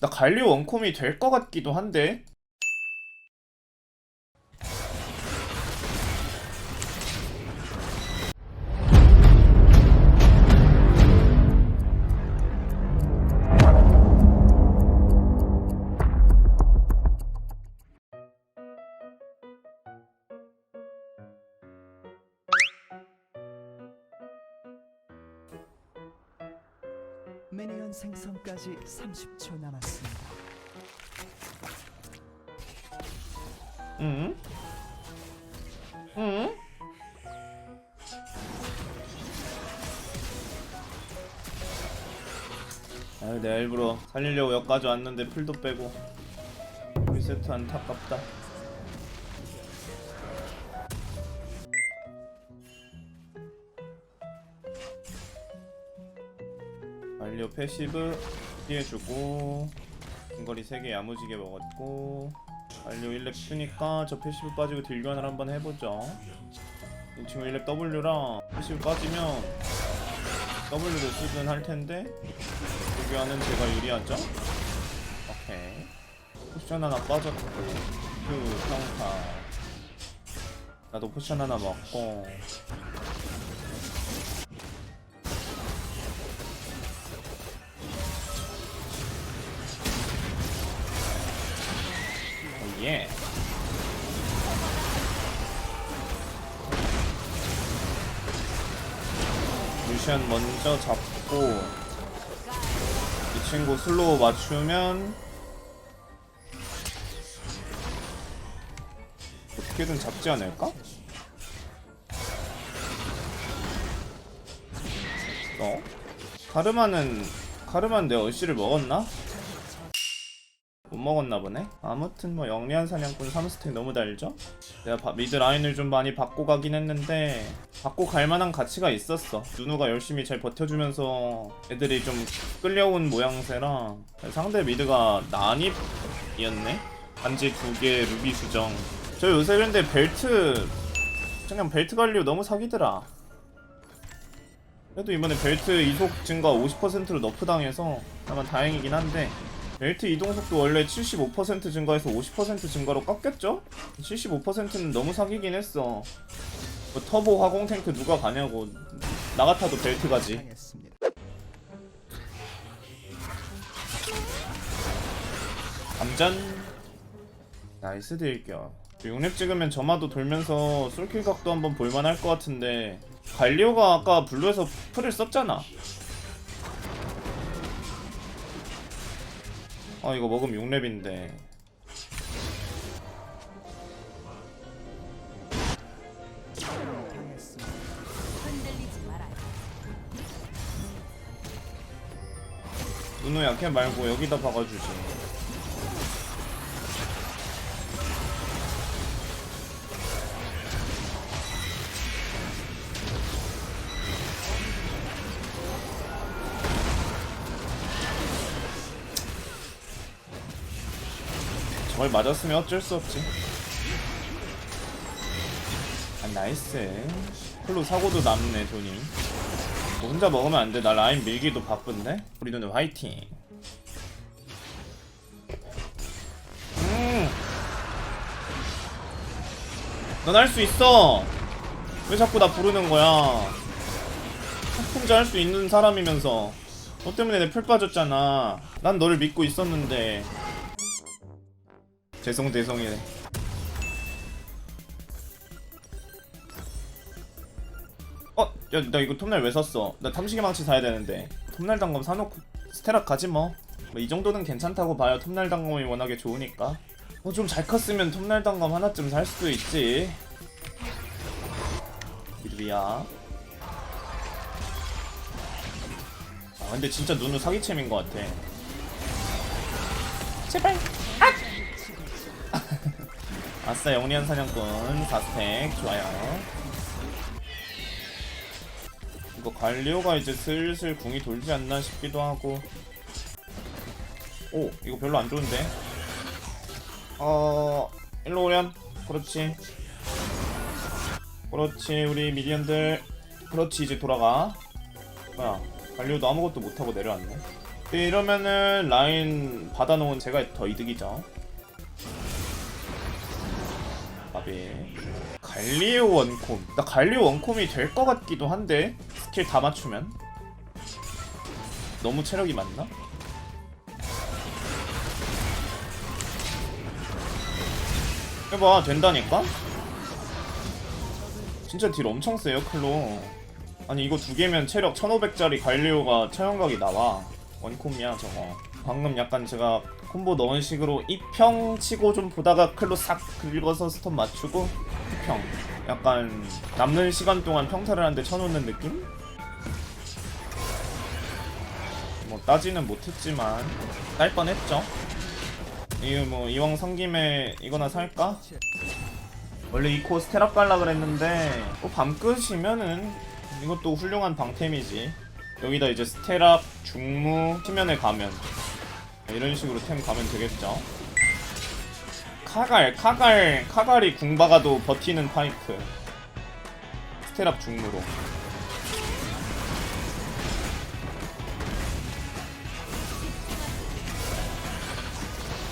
나 갈리오 원콤이 될 것 같기도 한데 미니언 생성까지 30초 남았습니다. 응? 응? 아유 내가 일부러 살리려고 여기까지 왔는데 풀도 빼고 리세트 안타깝다 완료 패시브 피해주고 중거리 3개 야무지게 먹었고 완료 1렙 쓰니까 저 패시브 빠지고 딜교환을 한번 해보죠. 이 친구 1렙 W랑 패시브 빠지면 W도 쓰든 할 텐데 딜교환은 제가 유리하죠? 오케이. 포션 하나 빠졌고 그 평타. 나도 포션 하나 먹고 예. 루시안 먼저 잡고 이 친구 슬로우 맞추면 어떻게든 잡지 않을까? 어? 카르마는 카르마는 내 어시를 먹었나? 못 먹었나 보네. 아무튼 뭐 영리한 사냥꾼 3스택 너무 달죠? 내가 바- 미드 라인을 좀 많이 바꿔 가긴 했는데 바꿔 갈 만한 가치가 있었어. 누누가 열심히 잘 버텨주면서 애들이 좀 끌려온 모양새라 상대 미드가 난입이었네. 반지 두개 루비 수정. 저 요새 근데 벨트 그냥 벨트 관리 너무 사기더라. 그래도 이번에 벨트 이속 증가 50%로 너프 당해서 다만 다행이긴 한데 벨트 이동 속도 원래 75% 증가해서 50% 증가로 깎였죠? 75%는 너무 사기긴 했어. 뭐 터보 화공 탱크 누가 가냐고. 나 같아도 벨트 가지. 감전. 나이스 딜겨. 6렙 찍으면 점화도 돌면서 솔킬 각도 한번 볼만할 것 같은데 갈리오가 아까 블루에서 풀을 썼잖아. 아 이거 먹으면 6렙인데 당했습니다. 흔들리지 말아요. 누누 약해 말고 여기다 박아주지. 저걸 맞았으면 어쩔 수 없지. 아 나이스. 홀로 사고도 남네 돈이. 뭐 혼자 먹으면 안 돼. 나 라인 밀기도 바쁜데. 우리 누나 화이팅. 음. 넌할 수 있어. 왜 자꾸 나 부르는 거야? 혼자 할 수 있는 사람이면서. 너 때문에 내 풀 빠졌잖아. 난 너를 믿고 있었는데. 죄송 죄송이래. 어? 야, 나 이거 톱날 왜 샀어? 나 탐식의 망치 사야 되는데. 톱날 단검 사놓고 스테락 가지 뭐. 뭐 이 정도는 괜찮다고 봐요. 톱날 단검이 워낙에 좋으니까. 어, 좀 잘 컸으면 톱날 단검 하나쯤 살 수도 있지. 미드비야. 아, 근데 진짜 눈은 사기챔인 것 같아. 제발. 아! 아싸, 영리한 사냥꾼. 4스택. 좋아요. 이거 갈리오가 이제 슬슬 궁이 돌지 않나 싶기도 하고. 오 이거 별로 안 좋은데? 어 일로 오렴. 그렇지. 그렇지 우리 미디언들. 그렇지 이제 돌아가. 뭐야 갈리오도 아무것도 못하고 내려왔네. 이러면은 라인 받아놓은 제가 더 이득이죠 바비 갈리오 원콤. 나 갈리오 원콤이 될 것 같기도 한데 스킬 다 맞추면? 너무 체력이 많나? 해봐 된다니까? 진짜 딜 엄청 세요 클로. 아니 이거 두 개면 체력 1500짜리 갈리오가 처형각이 나와. 원콤이야 저거. 방금 약간 제가 콤보 넣은 식으로 이평 치고 좀 보다가 클로 싹 긁어서 스톱 맞추고 후평 약간 남는 시간 동안 평타를 하는데 쳐놓는 느낌? 뭐 따지는 못했지만 딸 뻔했죠 이거 뭐 이왕 산 김에 이거나 살까? 원래 이 코 스테라 깔라 그랬는데 뭐 밤끝이면은 이것도 훌륭한 방템이지 여기다 이제 스테라 중무 치면에 가면 이런 식으로 템 가면 되겠죠. 카갈 카갈 카갈이 궁 박아도 버티는 파이크. 스테랍 중무로.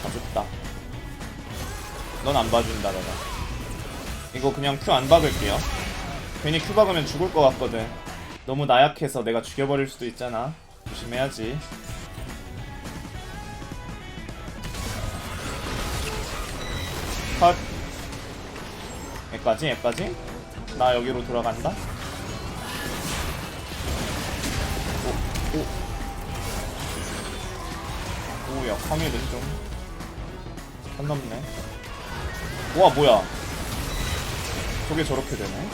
봐줬다. 넌 안 봐준다 내가. 이거 그냥 큐 안 박을게요. 괜히 큐 박으면 죽을 것 같거든. 너무 나약해서 내가 죽여버릴 수도 있잖아. 조심해야지 컷. 여기까지 여기까지? 나 여기로 돌아간다. 오, 오. 오야 황해는 좀선 넘네. 우와 뭐야? 저게 저렇게 되네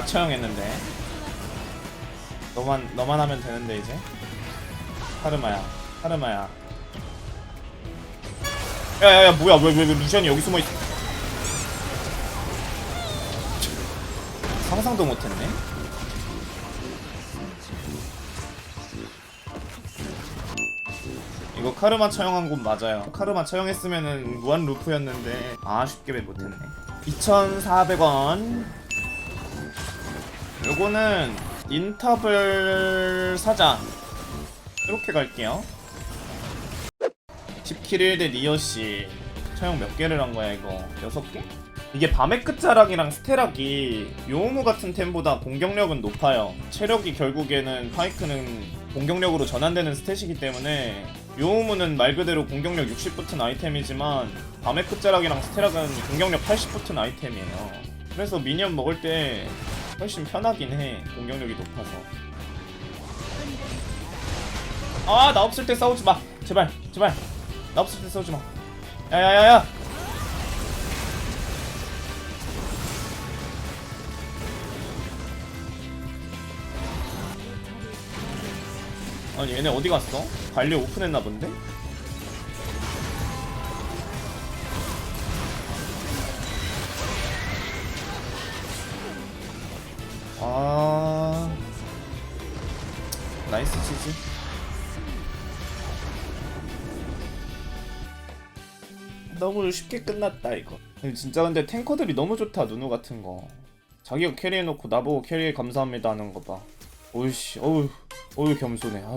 다 처형했는데. 너만 너만 하면 되는데 이제. 카르마야 카르마야. 야야야 뭐야 왜 왜 왜 루시안이 여기 숨어 있어? 상상도 못했네. 이거 카르마 처형한 곳 맞아요. 카르마 처형했으면은 무한 루프였는데 아쉽게 못했네. 2,400원 요거는 인터벌 사자. 이렇게 갈게요. 10킬 1대 니어씨. 처형 몇 개를 한 거야 이거? 6개? 이게 밤의 끝자락이랑 스테락이 요우무 같은 템보다 공격력은 높아요. 체력이 결국에는 파이크는 공격력으로 전환되는 스탯이기 때문에 요우무는 말 그대로 공격력 60 붙은 아이템이지만 밤의 끝자락이랑 스테락은 공격력 80 붙은 아이템이에요. 그래서 미니언 먹을 때 훨씬 편하긴 해. 공격력이 높아서. 아 나 없을 때 싸우지 마. 제발 제발. 나 없을 때 싸우지 마. 야야야야. 아니 얘네 어디 갔어? 관리 오픈했나 본데? 아. 나이스 치지 너무 쉽게 끝났다 이거. 진짜 근데 탱커들이 너무 좋다 누누 같은 거. 자기가 캐리해놓고 나보고 캐리해 감사합니다 하는 거봐. 오이씨 어우 어우 겸손해. 아우